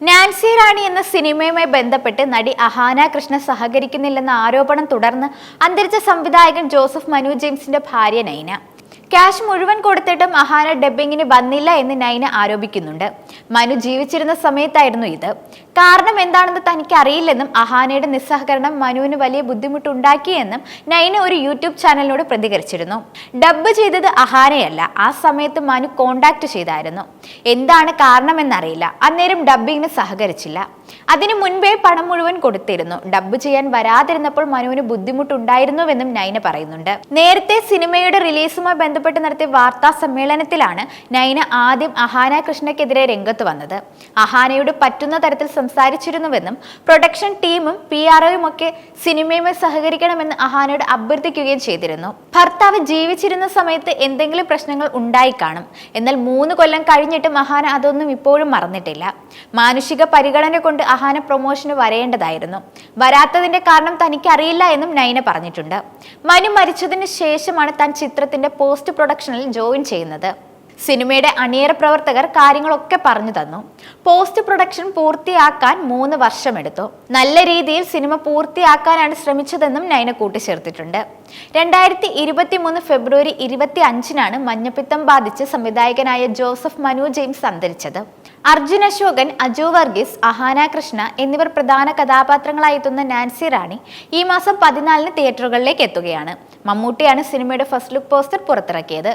Nancy റാണി എന്ന സിനിമയുമായി ബന്ധപ്പെട്ട് നടി അഹാന കൃഷ്ണ സഹകരിക്കുന്നില്ലെന്ന ആരോപണം തുടർന്ന് അന്തരിച്ച സംവിധായകൻ ജോസഫ് മനു ജെയിംസിന്റെ ഭാര്യ നൈന. ക്യാഷ് മുഴുവൻ കൊടുത്തിട്ടും അഹാന ഡബ്ബിങ്ങിന് വന്നില്ല എന്ന് നൈന ആരോപിക്കുന്നുണ്ട്. മനു ജീവിച്ചിരുന്ന സമയത്തായിരുന്നു ഇത്. കാരണം എന്താണെന്ന് തനിക്ക് അറിയില്ലെന്നും അഹാനയുടെ നിസ്സഹകരണം മനുവിന് വലിയ ബുദ്ധിമുട്ടുണ്ടാക്കിയെന്നും നൈന ഒരു യൂട്യൂബ് ചാനലിനോട് പ്രതികരിച്ചിരുന്നു. ഡബ്ബ് ചെയ്തത് അഹാനയല്ല ആ സമയത്ത് മനു കോണ്ടാക്ട് ചെയ്തായിരുന്നു. എന്താണ് കാരണമെന്നറിയില്ല. അന്നേരം ഡബ്ബിങ്ങിന് സഹകരിച്ചില്ല. അതിനു മുൻപേ പണം മുഴുവൻ കൊടുത്തിരുന്നു. ഡബ്ബ് ചെയ്യാൻ വരാതിരുന്നപ്പോൾ മനുവിന് ബുദ്ധിമുട്ടുണ്ടായിരുന്നുവെന്നും നൈന പറയുന്നുണ്ട്. നേരത്തെ സിനിമയുടെ റിലീസുമായി നടത്തിയ വാർത്താ സമ്മേളനത്തിലാണ് നൈന ആദ്യം അഹാന കൃഷ്ണയ്ക്കെതിരെ രംഗത്ത് വന്നത്. അഹാനയോട് പറ്റുന്ന തരത്തിൽ സംസാരിച്ചിരുന്നുവെന്നും പ്രൊഡക്ഷൻ ടീമും പി ആർഒയും ഒക്കെ സിനിമയുമായി സഹകരിക്കണമെന്ന് അഹാനയോട് അഭ്യർത്ഥിക്കുകയും ചെയ്തിരുന്നു. ഭർത്താവ് ജീവിച്ചിരുന്ന സമയത്ത് എന്തെങ്കിലും പ്രശ്നങ്ങൾ ഉണ്ടായി കാണും. എന്നാൽ മൂന്ന് കൊല്ലം കഴിഞ്ഞിട്ട് അഹാന അതൊന്നും ഇപ്പോഴും മറന്നിട്ടില്ല. മാനുഷിക പരിഗണന കൊണ്ട് അഹാന പ്രൊമോഷന് വരേണ്ടതായിരുന്നു. വരാത്തതിന്റെ കാരണം തനിക്ക് അറിയില്ല എന്നും നൈന പറഞ്ഞിട്ടുണ്ട്. മനു മരിച്ചതിന് ശേഷമാണ് താൻ ചിത്രത്തിന്റെ പോസ്റ്റ് പ്രൊഡക്ഷനിൽ ജോയിൻ ചെയ്യുന്നത്. സിനിമയുടെ അണിയറ പ്രവർത്തകർ കാര്യങ്ങളൊക്കെ പറഞ്ഞു തന്നു. പോസ്റ്റ് പ്രൊഡക്ഷൻ പൂർത്തിയാക്കാൻ മൂന്ന് വർഷമെടുത്തു. നല്ല രീതിയിൽ സിനിമ പൂർത്തിയാക്കാനാണ് ശ്രമിച്ചതെന്നും നൈന കൂട്ടിച്ചേർത്തിട്ടുണ്ട് രണ്ടായിരത്തി ഇരുപത്തി മൂന്ന് ഫെബ്രുവരി ഇരുപത്തി അഞ്ചിനാണ് മഞ്ഞപ്പിത്തം ബാധിച്ച് സംവിധായകനായ ജോസഫ് മനു ജെയിംസ് അന്തരിച്ചത്. അർജുൻ അശോകൻ അജു വർഗീസ് അഹാന കൃഷ്ണ എന്നിവർ പ്രധാന കഥാപാത്രങ്ങളായി എത്തുന്ന നാൻസി റാണി ഈ മാസം പതിനാലിന് തിയേറ്ററുകളിലേക്ക് എത്തുകയാണ്. മമ്മൂട്ടിയാണ് സിനിമയുടെ ഫസ്റ്റ് ലുക്ക് പോസ്റ്റർ പുറത്തിറക്കിയത്.